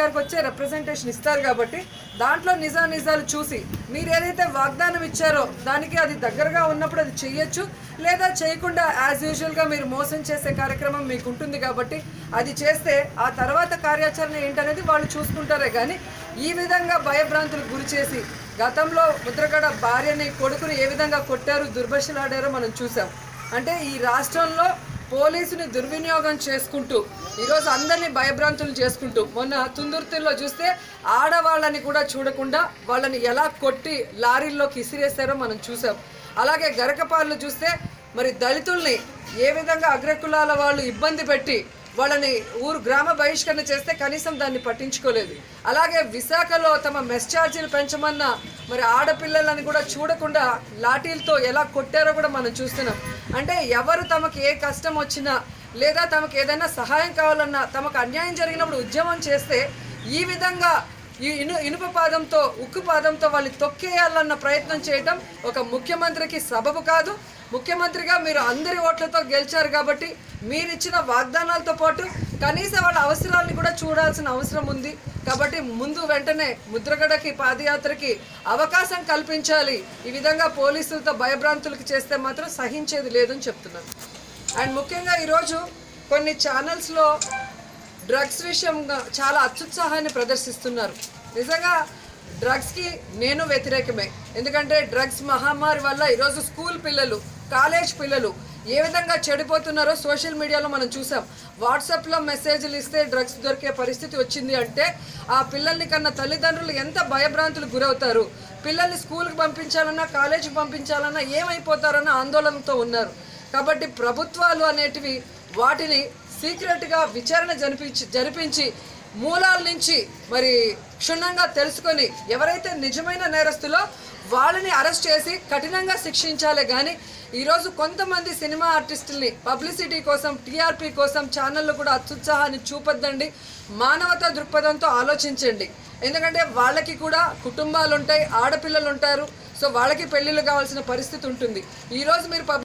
గారికి వచ్చే రిప్రజెంటేషన్ ఇస్తారు కాబట్టి దాంట్లో నిజా నిజాలు చూసి మీరు ఏదైతే వాగ్దానం ఇచ్చారో దానికి అది దగ్గరగా ఉన్నప్పుడు అది చేయొచ్చు. లేదా చేయకుండా యాజ్ యూజువల్గా మీరు మోసం చేసే కార్యక్రమం మీకు ఉంటుంది కాబట్టి అది చేస్తే ఆ తర్వాత కార్యాచరణ ఏంటనేది వాళ్ళు చూసుకుంటారే కానీ ఈ విధంగా భయభ్రాంతులకు గురి చేసి గతంలో ముద్రగడ భార్యని కొడుకుని ఏ విధంగా కొట్టారు దుర్భషలాడారో మనం చూసాం. అంటే ఈ రాష్ట్రంలో పోలీసుని దుర్వినియోగం చేసుకుంటూ ఈరోజు అందరినీ భయభ్రాంతులు చేసుకుంటూ మొన్న తుందుర్తిలో చూస్తే ఆడవాళ్ళని కూడా చూడకుండా వాళ్ళని ఎలా కొట్టి లారీల్లోకి ఇసిరేస్తారో మనం చూసాం. అలాగే గరకపాళ్ళు చూస్తే మరి దళితుల్ని ఏ విధంగా అగ్రకులాల వాళ్ళు ఇబ్బంది పెట్టి వాళ్ళని ఊరు గ్రామ బహిష్కరణ చేస్తే కనీసం దాన్ని పట్టించుకోలేదు. అలాగే విశాఖలో తమ మెస్ ఛార్జీలు పెంచమన్న మరి ఆడపిల్లలని కూడా చూడకుండా లాఠీలతో ఎలా కొట్టారో కూడా మనం చూస్తున్నాం. అంటే ఎవరు తమకు ఏ కష్టం వచ్చినా లేదా తమకు ఏదైనా సహాయం కావాలన్నా తమకు అన్యాయం జరిగినప్పుడు ఉద్యమం చేస్తే ఈ విధంగా ఈ ఇను ఇనుప పాదంతో ఉక్కు పాదంతో వాళ్ళు తొక్కేయాలన్న ప్రయత్నం చేయటం ఒక ముఖ్యమంత్రికి సబబు కాదు. ముఖ్యమంత్రిగా మీరు అందరి ఓట్లతో గెలిచారు కాబట్టి మీరు ఇచ్చిన వాగ్దానాలతో పాటు కనీస వాళ్ళ అవసరాలను కూడా చూడాల్సిన అవసరం ఉంది. కాబట్టి ముందు వెంటనే ముద్రగడకి పాదయాత్రకి అవకాశం కల్పించాలి. ఈ విధంగా పోలీసులతో భయభ్రాంతులకు చేస్తే మాత్రం సహించేది లేదని చెప్తున్నాను. అండ్ ముఖ్యంగా ఈరోజు కొన్ని ఛానల్స్లో డ్రగ్స్ విషయంగా చాలా అత్యుత్సాహాన్ని ప్రదర్శిస్తున్నారు. నిజంగా డ్రగ్స్కి నేను వ్యతిరేకమే. ఎందుకంటే డ్రగ్స్ మహమ్మారి వల్ల ఈరోజు స్కూల్ పిల్లలు కాలేజ్ పిల్లలు ఏ విధంగా చెడిపోతున్నారో సోషల్ మీడియాలో మనం చూసాం. వాట్సాప్లో మెసేజ్లు ఇస్తే డ్రగ్స్ దొరికే పరిస్థితి వచ్చింది అంటే ఆ పిల్లల్ని కన్నా తల్లిదండ్రులు ఎంత భయభ్రాంతులు గురవుతారు? పిల్లల్ని స్కూల్కి పంపించాలన్నా కాలేజీకి పంపించాలన్నా ఏమైపోతారన్న ఆందోళనతో ఉన్నారు. కాబట్టి ప్రభుత్వాలు అనేటివి వాటిని సీక్రెట్గా విచారణ జరిపించి జరిపించి మూలాల నుంచి మరి క్షుణ్ణంగా తెలుసుకొని ఎవరైతే నిజమైన నేరస్తులో వాళ్ళని అరెస్ట్ చేసి కఠినంగా శిక్షించాలి కానీ ఈరోజు కొంతమంది సినిమా ఆర్టిస్టుల్ని పబ్లిసిటీ కోసం టీఆర్పీ కోసం ఛానళ్ళు కూడా అత్యుత్సాహాన్ని చూపొద్దండి. మానవతా దృక్పథంతో ఆలోచించండి. ఎందుకంటే వాళ్ళకి కూడా కుటుంబాలు ఉంటాయి ఆడపిల్లలు ఉంటారు సో వాళ్ళకి పెళ్ళిళ్ళు కావాల్సిన పరిస్థితి ఉంటుంది. ఈరోజు మీరు